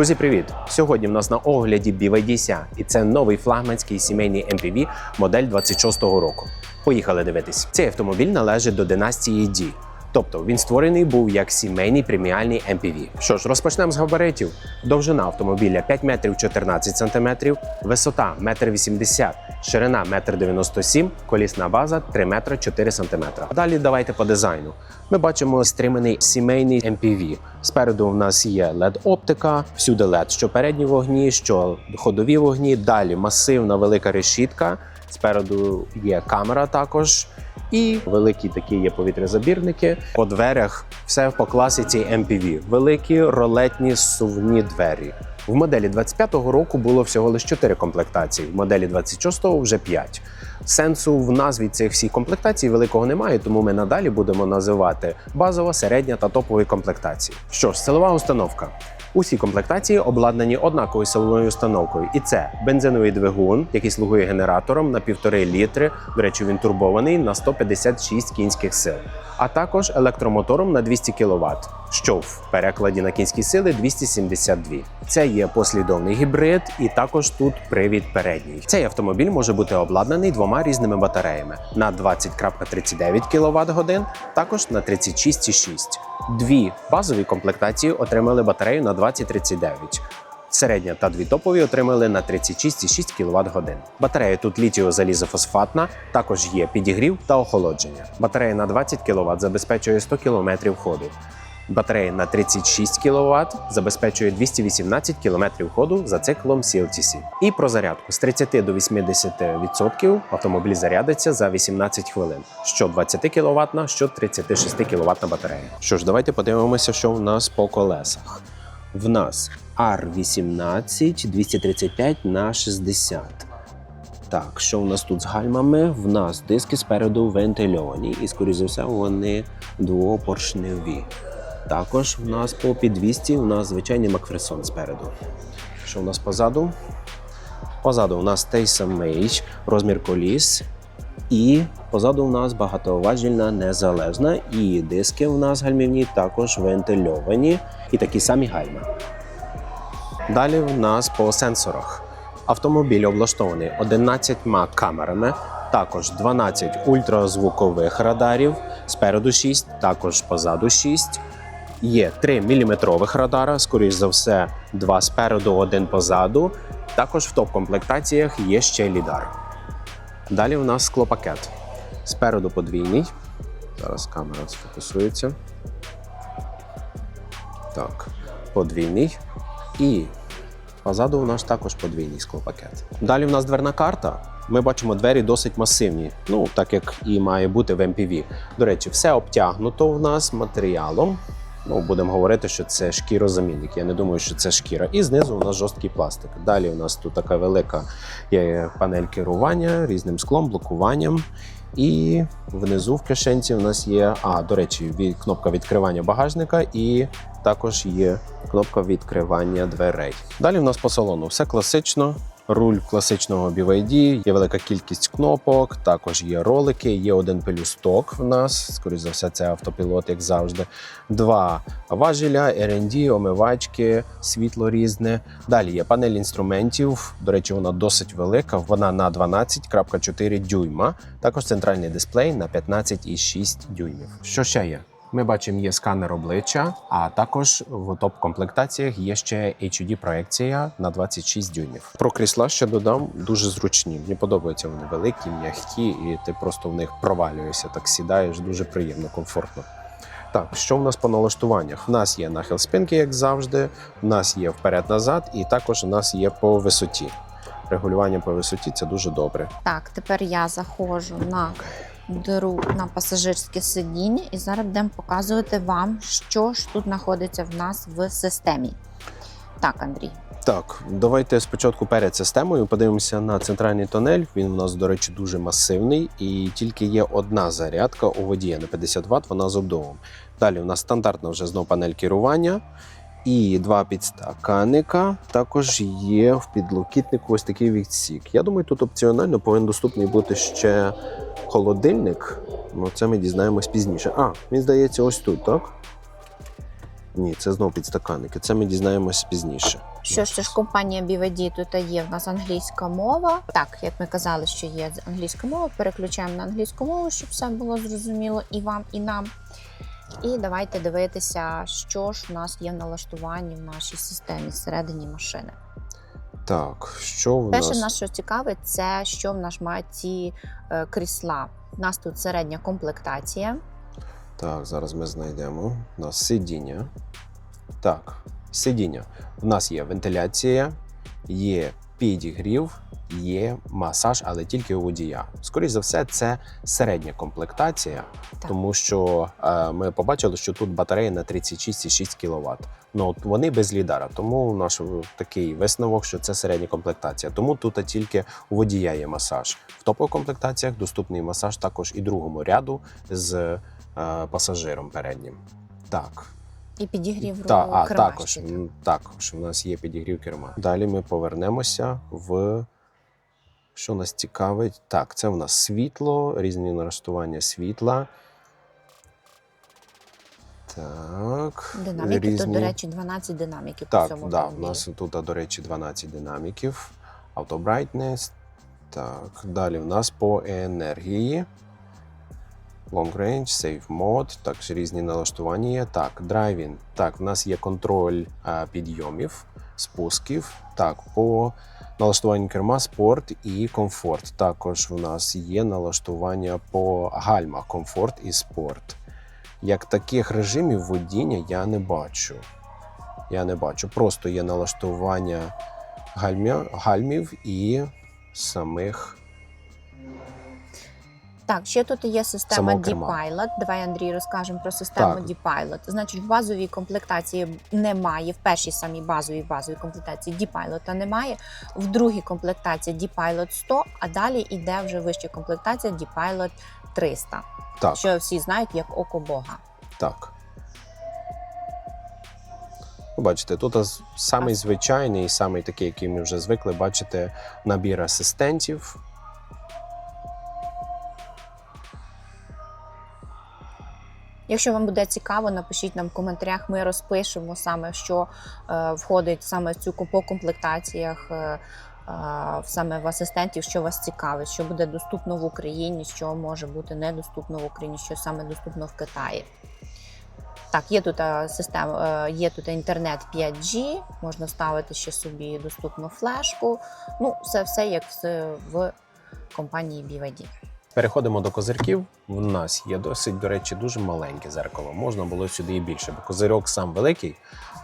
Друзі, привіт! Сьогодні в нас на огляді BYD Sia, і це новий флагманський сімейний MPV модель 26-го року. Поїхали дивитись. Цей автомобіль належить до династії D. Тобто він створений був як сімейний преміальний MPV. Що ж, розпочнемо з габаритів. Довжина автомобіля 5 метрів 14 сантиметрів, висота 1,80 м, ширина 1,97 м, колісна база 3 метри 4 сантиметра. Далі давайте по дизайну. Ми бачимо стриманий сімейний MPV. Спереду в нас є LED-оптика, всюди LED, що передні вогні, що ходові вогні. Далі масивна велика решітка. Спереду є камера також. І великі такі є повітрязабірники. По дверях все по класиці MPV. Великі ролетні сувні двері. В моделі 25-го року було всього лише 4 комплектації, в моделі 26-го вже 5. Сенсу в назві цих всіх комплектацій великого немає, тому ми надалі будемо називати базова, середня та топові комплектації. Що ж, силова установка. Усі комплектації обладнані однаковою силовою установкою, і це бензиновий двигун, який слугує генератором на 1,5 літри. До речі, він турбований на 156 кінських сил, а також електромотором на 200 кВт, що в перекладі на кінські сили 272. Це є послідовний гібрид, і також тут привід передній. Цей автомобіль може бути обладнаний двома різними батареями на 20,39 кВт годин, також на 36,6. Дві базові комплектації отримали батарею на 2039. Середня та дві топові отримали на 36,6 кВт годин. Батарея тут літіо-залізофосфатна, також є підігрів та охолодження. Батарея на 20 кВт забезпечує 100 км ходу. Батарея на 36 кВт забезпечує 218 км ходу за циклом CLTC. І про зарядку з 30 до 80% автомобіль зарядиться за 18 хвилин. Що 20 кВт, що 36 кВт батарея. Що ж, давайте подивимося, що в нас по колесах. В нас R18 235 на 60. Так, що в нас тут з гальмами? В нас диски спереду вентильовані, і, скоріш за все, вони двопоршневі. Також в нас по підвісті у нас звичайний Макферсон спереду. Що в нас позаду? Позаду у нас той самий розмір коліс. І позаду у нас багатоважільна незалежна. І диски у нас гальмівні також вентильовані і такі самі гальма. Далі в нас по сенсорах. Автомобіль облаштований 11 камерами, також 12 ультразвукових радарів, спереду 6, також позаду 6. Є 3 мм радара, скоріш за все, два спереду, один позаду. Також в топ-комплектаціях є ще лідар. Далі у нас склопакет. Спереду подвійний. Зараз камера сфокусується. Так, подвійний. І позаду у нас також подвійний склопакет. Далі у нас дверна карта. Ми бачимо двері досить масивні, ну так як і має бути в MPV. До речі, все обтягнуто в нас матеріалом. Ну, будемо говорити, що це шкірозамінник. Я не думаю, що це шкіра. І знизу у нас жорсткий пластик. Далі у нас тут така велика є панель керування різним склом, блокуванням. І внизу в кишенці у нас є, а, до речі, кнопка відкривання багажника і також є кнопка відкривання дверей. Далі у нас по салону все класично. Руль класичного BYD, є велика кількість кнопок, також є ролики, є один пелюсток в нас, скоріш за все, це автопілот, як завжди. Два важеля, R&D, омивачки, світло різне. Далі є панель інструментів. До речі, вона досить велика. Вона на 12,4 дюйма. Також центральний дисплей на 15,6 дюймів. Що ще є? Ми бачимо, є сканер обличчя, а також в топ-комплектаціях є ще HUD проекція на 26 дюймів. Про крісла ще додам дуже зручні. Мені подобаються вони великі, м'які, і ти просто в них провалюєшся, так сідаєш дуже приємно, комфортно. Так, що в нас по налаштуваннях? У нас є нахил спинки, як завжди. У нас є вперед-назад, і також у нас є по висоті. Регулювання по висоті це дуже добре. Так, тепер я заходжу на дору на пасажирське сидіння і зараз будемо показувати вам, що ж тут знаходиться в нас в системі. Так, Андрій. Так, давайте спочатку перед системою подивимося на центральний тунель. Він у нас, до речі, дуже масивний, і тільки є одна зарядка у водія на 50 Вт, вона з обдувом. Далі у нас стандартна вже знов панель керування. І два підстаканника. Також є в підлокітнику ось такий відсік. Я думаю, тут опціонально повинен доступний бути ще холодильник. Ну, це ми дізнаємось пізніше. А, він здається, ось тут, так? Ні, це знову підстаканники. Це ми дізнаємося пізніше. Що ж це ж компанія BVD, тут є в нас англійська мова. Так, як ми казали, що є англійська мова, переключаємо на англійську мову, щоб все було зрозуміло і вам, і нам. І давайте дивитися, що ж у нас є в налаштуванні в нашій системі всередині машини. Так, що в Перше, нас? нас що цікавить, це що в нас мають ці е, крісла. У нас тут середня комплектація. Так, зараз ми знайдемо. У нас сидіння. Так, сидіння. У нас є вентиляція, є підігрів, є масаж, але тільки у водія. Скоріше за все, це середня комплектація, Так. тому що е, ми побачили, що тут батарея на 36,6 кВт. Ну, от вони без лідара, тому наш е, такий висновок, що це середня комплектація. Тому тут тільки у водія є масаж. В топових комплектаціях доступний масаж також і другому ряду з е, пасажиром переднім. Так, І підігрів та, а керма також, ще. також у нас є підігрів керма. Далі ми повернемося в що нас цікавить. Так, це у нас світло, різні налаштування світла. Так. Динаміки, тут, до речі, 12 динаміків по Так, цьому да, у нас тут, до речі, 12 динаміків. Auto Brightness. Так, далі в нас по енергії. Long range, Safe Mode, також різні налаштування є. Так, драйвін. Так, в нас є контроль а, підйомів, спусків. Так, по налаштуванню керма, спорт і комфорт. Також в нас є налаштування по гальмах, комфорт і спорт. Як таких режимів водіння я не бачу. Я не бачу. Просто є налаштування гальмів і самих. Так, ще тут є система. D-Pilot. Давай, Андрій, розкажемо про систему Так. D-Pilot. Значить, в базовій комплектації немає, в першій самій базовій базовій комплектації D-Pilot немає, в другій комплектації D-Pilot 100, а далі йде вже вища комплектація D-Pilot 300, Так, що всі знають як око Бога. так. Бачите, тут самий звичайний, самий такий, який ми вже звикли, бачите, набір асистентів. Якщо вам буде цікаво, напишіть нам в коментарях. Ми розпишемо саме, що е, входить саме в цю по комплектаціях, е, е, саме в асистентів, що вас цікавить, що буде доступно в Україні, що може бути недоступно в Україні, що саме доступно в Китаї. Так, є тут система, є тут інтернет 5G, можна ставити ще собі доступну флешку. Ну, це все як в компанії BYD. Переходимо до козирків. У нас є досить, до речі, дуже маленьке зеркало. Можна було сюди і більше, бо козирьок сам великий,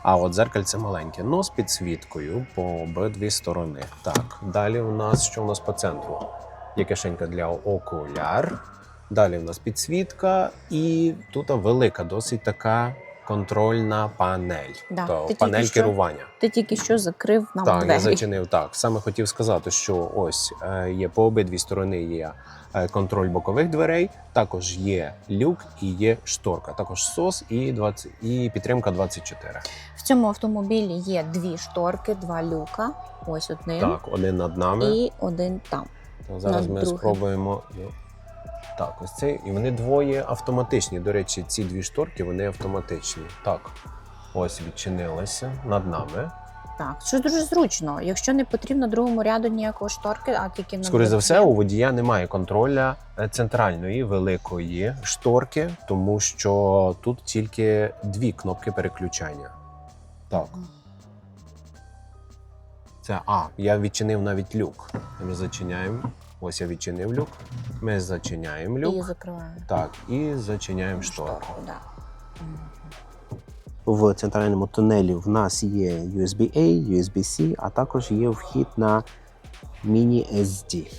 а от зеркальце маленьке. Ну, з підсвіткою по обидві сторони. Так, далі у нас що у нас по центру? Є кишенька для окуляр. Далі у нас підсвітка, і тут велика, досить така контрольна панель. Да, То ти тільки панель що керування. Ти тільки що закрив нам Так, двері. я зачинив так. Саме хотів сказати, що ось е, є по обидві сторони є е, контроль бокових дверей, також є люк і є шторка. Також сос і 20, і підтримка 24. В цьому автомобілі є дві шторки, два люка. Ось один Так, один над нами. і один там. То зараз над ми другим. спробуємо. Так, ось цей. І вони двоє автоматичні. До речі, ці дві шторки вони автоматичні. Так, ось відчинилися над нами. Так, що дуже зручно. Якщо не потрібно другому ряду ніякої шторки, а тільки на Скоріше за все, у водія немає контроля е, центральної великої шторки, тому що тут тільки дві кнопки переключання. Так. Це А. Я відчинив навіть люк. Ми зачиняємо. Ось я відчинив люк. Ми зачиняємо люк. і закриваємо Так, і зачиняємо шторку. Да. В центральному тунелі в нас є USB-A, USB-C, а також є вхід на міні-SD.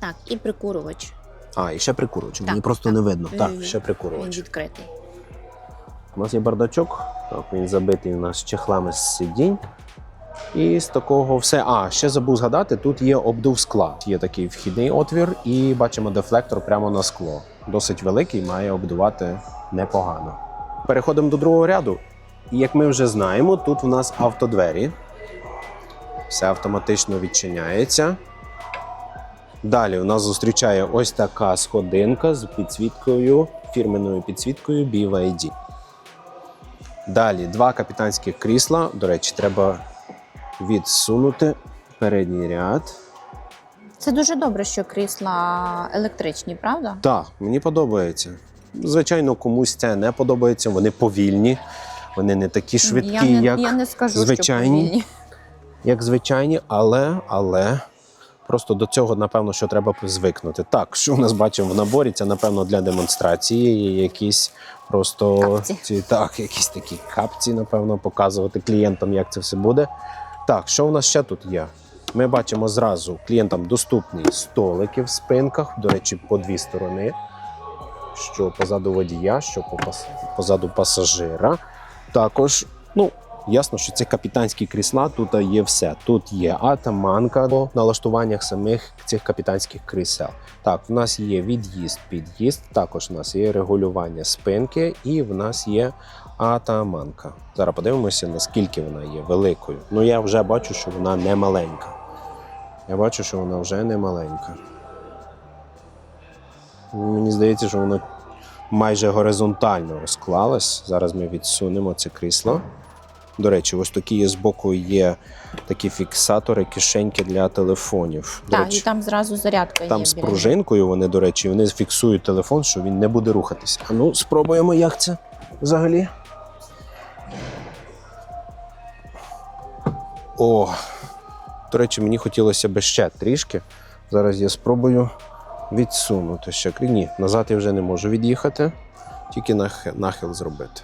Так, і прикурювач. А, і ще прикурювач. Так, Мені просто так. не видно. Так, Він- ще Він відкритий. У нас є бардачок. Так, він забитий у нас чехлами з сидінь. І з такого все. А, ще забув згадати, тут є обдув скла. Є такий вхідний отвір, і бачимо дефлектор прямо на скло. Досить великий, має обдувати непогано. Переходимо до другого ряду. І як ми вже знаємо, тут в нас автодвері. Все автоматично відчиняється. Далі у нас зустрічає ось така сходинка з підсвіткою, фірменною підсвіткою BYD. Далі два капітанські крісла. До речі, треба відсунути передній ряд. Це дуже добре, що крісла електричні, правда? Так, мені подобається. Звичайно, комусь це не подобається. Вони повільні, вони не такі швидкі, я, не, як, я не скажу, звичайні. що повільні. як звичайні, але, але просто до цього, напевно, що треба звикнути. Так, що в нас бачимо в наборі, це, напевно, для демонстрації. Якісь просто Капці. ці, так, якісь такі капці, напевно, показувати клієнтам, як це все буде. Так, що у нас ще тут є? Ми бачимо зразу клієнтам доступні столики в спинках, до речі, по дві сторони. Що позаду водія, що позаду пасажира. Також, ну, ясно, що це капітанські крісла, тут є все. Тут є атаманка по налаштуваннях самих цих капітанських крісел. Так, в нас є від'їзд, під'їзд, також в нас є регулювання спинки, і в нас є атаманка. Зараз подивимося, наскільки вона є великою. Ну, я вже бачу, що вона не маленька. Я бачу, що вона вже не маленька. Мені здається, що вона майже горизонтально розклалась. Зараз ми відсунемо це крісло. До речі, ось такі є збоку є такі фіксатори, кишеньки для телефонів. До Так, речі, і там зразу зарядка там є. з пружинкою вони, до речі, вони фіксують телефон, що він не буде рухатись. А ну, спробуємо, як це взагалі. О, до речі, мені хотілося б ще трішки. Зараз я спробую відсунути ще. Ні, назад я вже не можу від'їхати, тільки нах- нахил зробити.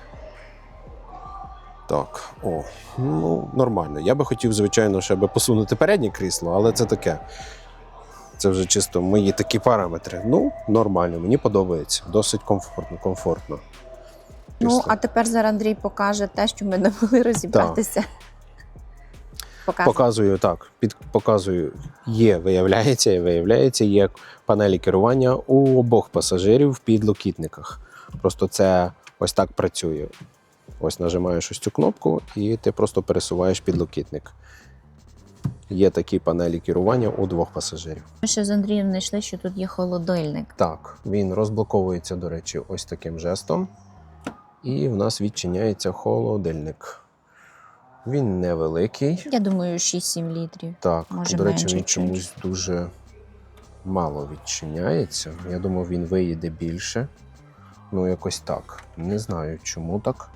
Так, о, ну нормально. Я би хотів, звичайно, ще би посунути переднє крісло, але це таке. Це вже чисто мої такі параметри. Ну, нормально, мені подобається. Досить комфортно, комфортно. Ну, а тепер зараз Андрій покаже те, що ми не могли розібратися. Покаже. Показую так. Під показую, є, виявляється, виявляється, є панелі керування у обох пасажирів в підлокітниках. Просто це ось так працює. Ось нажимаєш ось цю кнопку, і ти просто пересуваєш підлокітник. Є такі панелі керування у двох пасажирів. Ми ще з Андрієм знайшли, що тут є холодильник. Так, він розблоковується, до речі, ось таким жестом. І в нас відчиняється холодильник. Він невеликий. Я думаю, 6-7 літрів. Так, Може, до речі, він чомусь дуже мало відчиняється. Я думав, він виїде більше. Ну, якось так. Не знаю, чому так.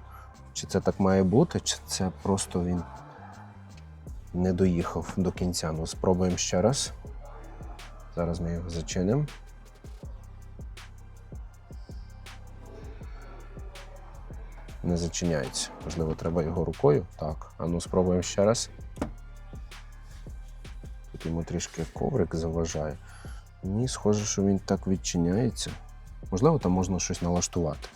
Чи це так має бути, чи це просто він не доїхав до кінця. Ну, спробуємо ще раз. Зараз ми його зачинимо. Не зачиняється. Можливо, треба його рукою. Так. А ну спробуємо ще раз. Тут йому трішки коврик заважає. Ні, схоже, що він так відчиняється. Можливо, там можна щось налаштувати.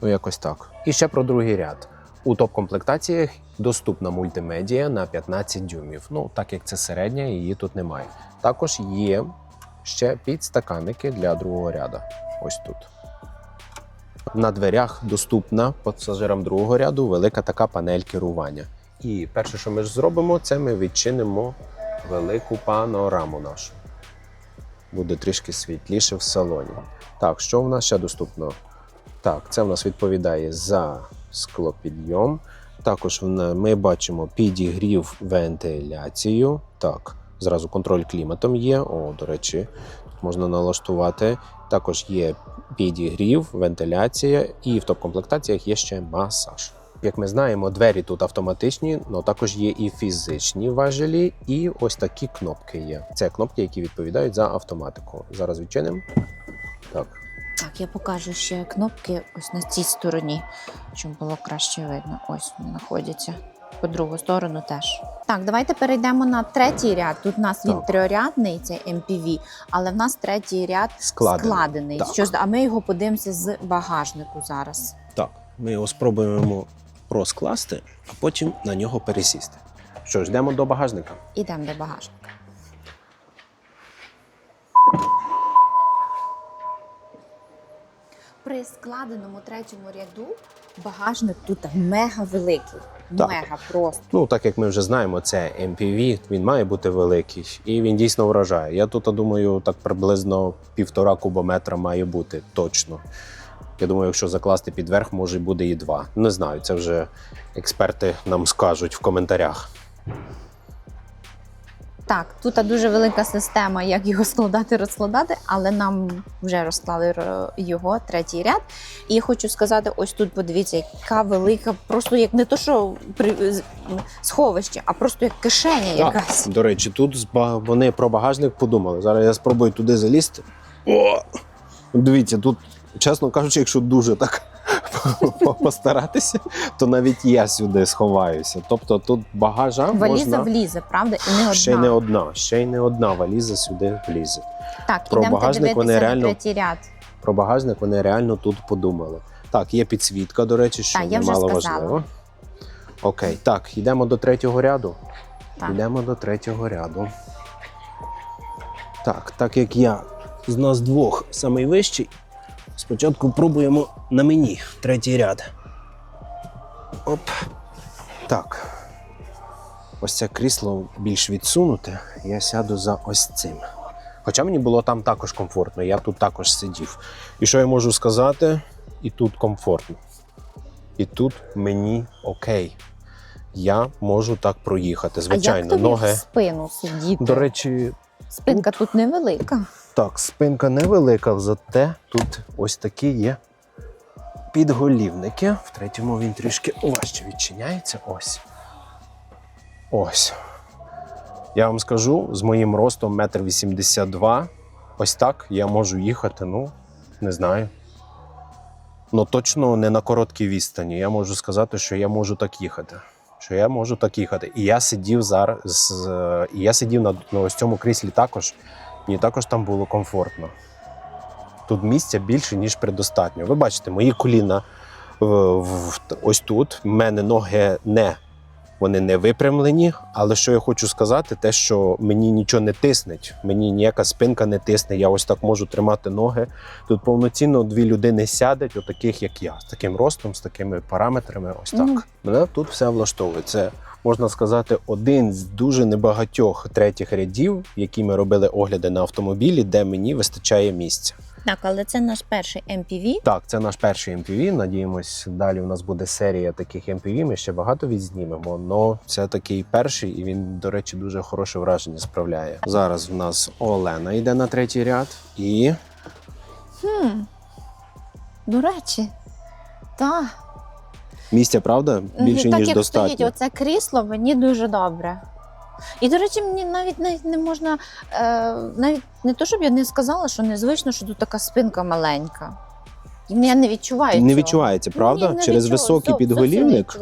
Ну, якось так. І ще про другий ряд. У топ-комплектаціях доступна мультимедія на 15 дюймів. Ну, так як це середня, її тут немає. Також є ще підстаканники для другого ряда. Ось тут. На дверях доступна пасажирам другого ряду велика така панель керування. І перше, що ми ж зробимо, це ми відчинимо велику панораму нашу. Буде трішки світліше в салоні. Так, що в нас ще доступно? Так, це в нас відповідає за склопідйом. Також ми бачимо підігрів вентиляцію. Так, зразу контроль кліматом є. О, до речі, тут можна налаштувати. Також є підігрів, вентиляція, і в топ-комплектаціях є ще масаж. Як ми знаємо, двері тут автоматичні, але також є і фізичні важелі, і ось такі кнопки є. Це кнопки, які відповідають за автоматику. Зараз відчинимо. Так, Так, я покажу ще кнопки ось на цій стороні, щоб було краще видно. Ось вони знаходяться. По другу сторону теж. Так, давайте перейдемо на третій ряд. Тут у нас він Так. трьорядний, це MPV, але в нас третій ряд Складений. складений. Так. Що ж, а ми його подивимося з багажнику зараз. Так, ми його спробуємо розкласти, а потім на нього пересісти. Що ж, йдемо до багажника. Ідемо до багажника. При складеному третьому ряду багажник тут мега великий. Так. Мега просто. Ну, так як ми вже знаємо, це MPV, він має бути великий, і він дійсно вражає. Я тут думаю, так приблизно півтора кубометра має бути точно. Я думаю, якщо закласти під верх, може буде і два. Не знаю, це вже експерти нам скажуть в коментарях. Так, тут дуже велика система, як його складати, розкладати, але нам вже розклали його третій ряд. І я хочу сказати: ось тут подивіться, яка велика, просто як не то, що при сховище, а просто як кишеня якась. До речі, тут вони про багажник подумали. Зараз я спробую туди залізти. О! Дивіться, тут, чесно кажучи, якщо дуже так постаратися, то навіть я сюди сховаюся. Тобто тут багажа Валіза можна... влізе, правда? І не одна. Ще й не одна, ще й не одна валіза сюди влізе. Так, Про багажник вони реально- третій ряд. Про багажник вони реально тут подумали. Так, є підсвітка, до речі, що Так, немало важливо. Окей, так, йдемо до третього ряду. Так. Йдемо до третього ряду. Так, так як я з нас двох самий вищий, спочатку пробуємо на мені третій ряд. Оп. Так. Ось це крісло більш відсунуте. Я сяду за ось цим. Хоча мені було там також комфортно, я тут також сидів. І що я можу сказати? І тут комфортно. І тут мені окей. Я можу так проїхати. а як Звичайно, тобі ноги. в спину сидіти? До речі, Спинка тут невелика. Так, спинка невелика, зате тут ось такі є підголівники. В третьому він трішки важче відчиняється. Ось. Ось. Я вам скажу, з моїм ростом 1,82 м, ось так я можу їхати, ну, не знаю. Ну, точно не на короткій відстані. Я можу сказати, що я можу так їхати. Що я можу так їхати. І я сидів зараз, е, і я сидів на, на ось цьому кріслі також. Мені також там було комфортно. Тут місця більше, ніж предостатньо. Ви бачите, мої коліна е, ось тут. В мене ноги не, вони не випрямлені. Але що я хочу сказати, те, що мені нічого не тиснеть, мені ніяка спинка не тисне. Я ось так можу тримати ноги. Тут повноцінно дві людини сядуть, отаких, як я, з таким ростом, з такими параметрами. Ось так. Мгм. Мене тут все влаштовує. Це можна сказати, один з дуже небагатьох третіх рядів, які ми робили огляди на автомобілі, де мені вистачає місця. Так, але це наш перший MPV. Так, це наш перший MPV. Надіємось, далі у нас буде серія таких MPV. Ми ще багато відзнімемо. але це такий перший, і він, до речі, дуже хороше враження справляє. Зараз в нас Олена йде на третій ряд, і Хм. До речі, так. Місця, правда, більше так ніж як достатньо. стоїть оце крісло, мені дуже добре. І, до речі, мені навіть навіть не можна, е, навіть не то, щоб я не сказала, що незвично, що тут така спинка маленька. І Я не відчуваю. Не цього. відчувається, правда? Ні, не Через відчуваю. високий Зо- підголівник.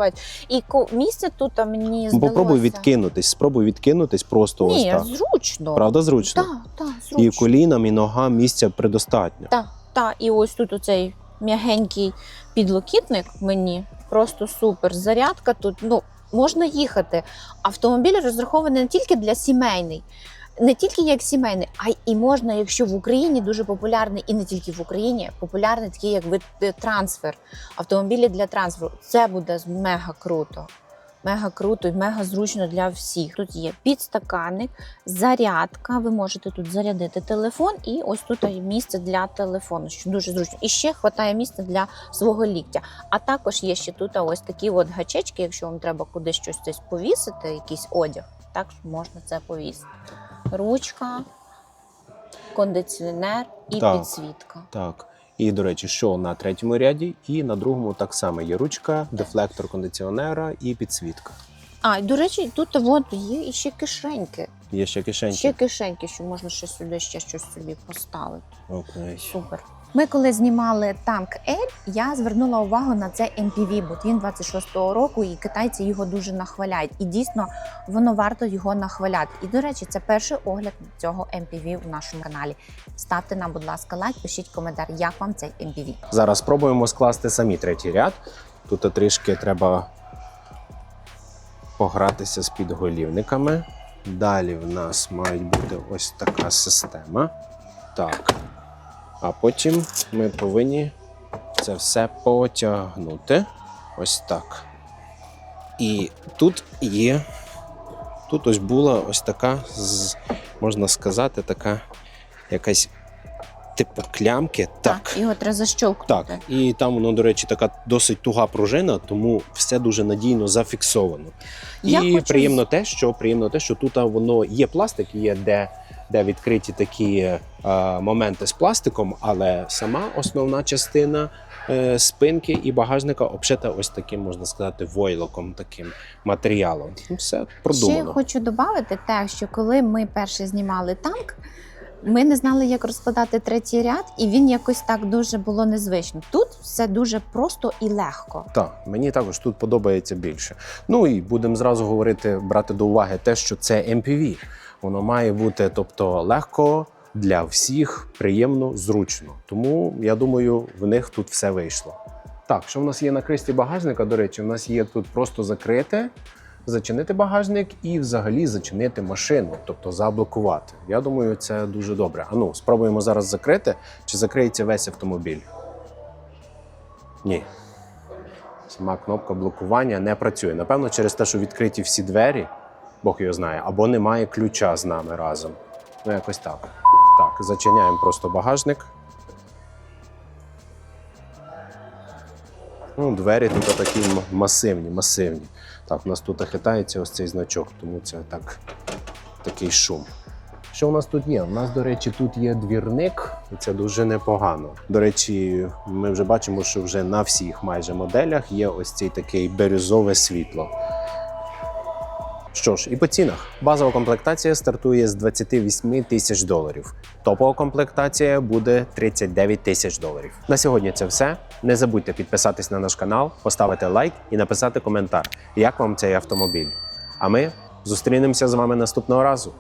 І ко- місце тут а мені Ну, здалося. Попробуй відкинутись, спробуй відкинутись просто Ні, ось так. зручно. Правда, зручно? Так, так, зручно. І колінам, і ногам місця предостатньо. Так, так, і ось тут оцей м'ягенький підлокітник мені просто супер. Зарядка тут, ну, можна їхати. Автомобіль розрахований не тільки для сімейний, не тільки як сімейний, а й можна, якщо в Україні дуже популярний, і не тільки в Україні, популярний такий як вид е, трансфер. Автомобілі для трансферу. Це буде мега круто. Мега круто і мега зручно для всіх. Тут є підстаканник, зарядка. Ви можете тут зарядити телефон, і ось тут є місце для телефону, що дуже зручно. І ще вистачає місця для свого ліктя. А також є ще тут ось такі от гачечки, якщо вам треба кудись щось десь повісити, якийсь одяг, так можна це повісити. Ручка, кондиціонер і Так. підсвітка. Так. І, до речі, що на третьому ряді, і на другому так само є ручка, дефлектор кондиціонера і підсвітка. А, і, до речі, тут от є і ще кишеньки. Є ще кишеньки. Ще кишеньки, що можна ще сюди ще щось собі поставити. Окей. Супер. Ми коли знімали танк Ель, я звернула увагу на цей MPV, бо він 26-го року, і китайці його дуже нахваляють. І дійсно воно варто його нахваляти. І до речі, це перший огляд цього MPV в нашому каналі. Ставте нам, будь ласка, лайк, пишіть коментар, як вам цей MPV. Зараз спробуємо скласти самі третій ряд. Тут трішки треба погратися з підголівниками. Далі в нас мають бути ось така система. Так. А потім ми повинні це все потягнути. Ось так. І тут є. Тут ось була ось така, можна сказати, така якась типу клямки. Так. його треба защовкнути. Так, і там воно, до речі, така досить туга пружина, тому все дуже надійно зафіксовано. Я і хочу приємно те, що приємно те, що тут воно є пластик, є де, де відкриті такі е, моменти з пластиком, але сама основна частина е, спинки і багажника обшита ось таким, можна сказати, войлоком, таким матеріалом. Ну, Все Ще продумано. хочу додати те, що коли ми перше знімали танк, ми не знали, як розкладати третій ряд, і він якось так дуже було незвично. Тут все дуже просто і легко. Так, мені також тут подобається більше. Ну і будемо зразу говорити, брати до уваги те, що це MPV. Воно має бути, тобто, легко для всіх, приємно, зручно. Тому я думаю, в них тут все вийшло. Так, що в нас є на кришці багажника? До речі, у нас є тут просто закрите, зачинити багажник і взагалі зачинити машину, тобто заблокувати. Я думаю, це дуже добре. А ну, спробуємо зараз закрити, чи закриється весь автомобіль. Ні, Сама кнопка блокування не працює. Напевно, через те, що відкриті всі двері, Бог його знає, або немає ключа з нами разом. Ну, якось так. Так, зачиняємо просто багажник. Ну, двері тут такі масивні, масивні. Так, у нас тут хитається ось цей значок, тому це так, такий шум. Що у нас тут є? У нас, до речі, тут є двірник, і це дуже непогано. До речі, ми вже бачимо, що вже на всіх майже моделях є ось цей такий бірюзове світло. Що ж, і по цінах. Базова комплектація стартує з 28 тисяч доларів. Топова комплектація буде 39 тисяч доларів. На сьогодні це все. Не забудьте підписатись на наш канал, поставити лайк і написати коментар, як вам цей автомобіль. А ми зустрінемося з вами наступного разу.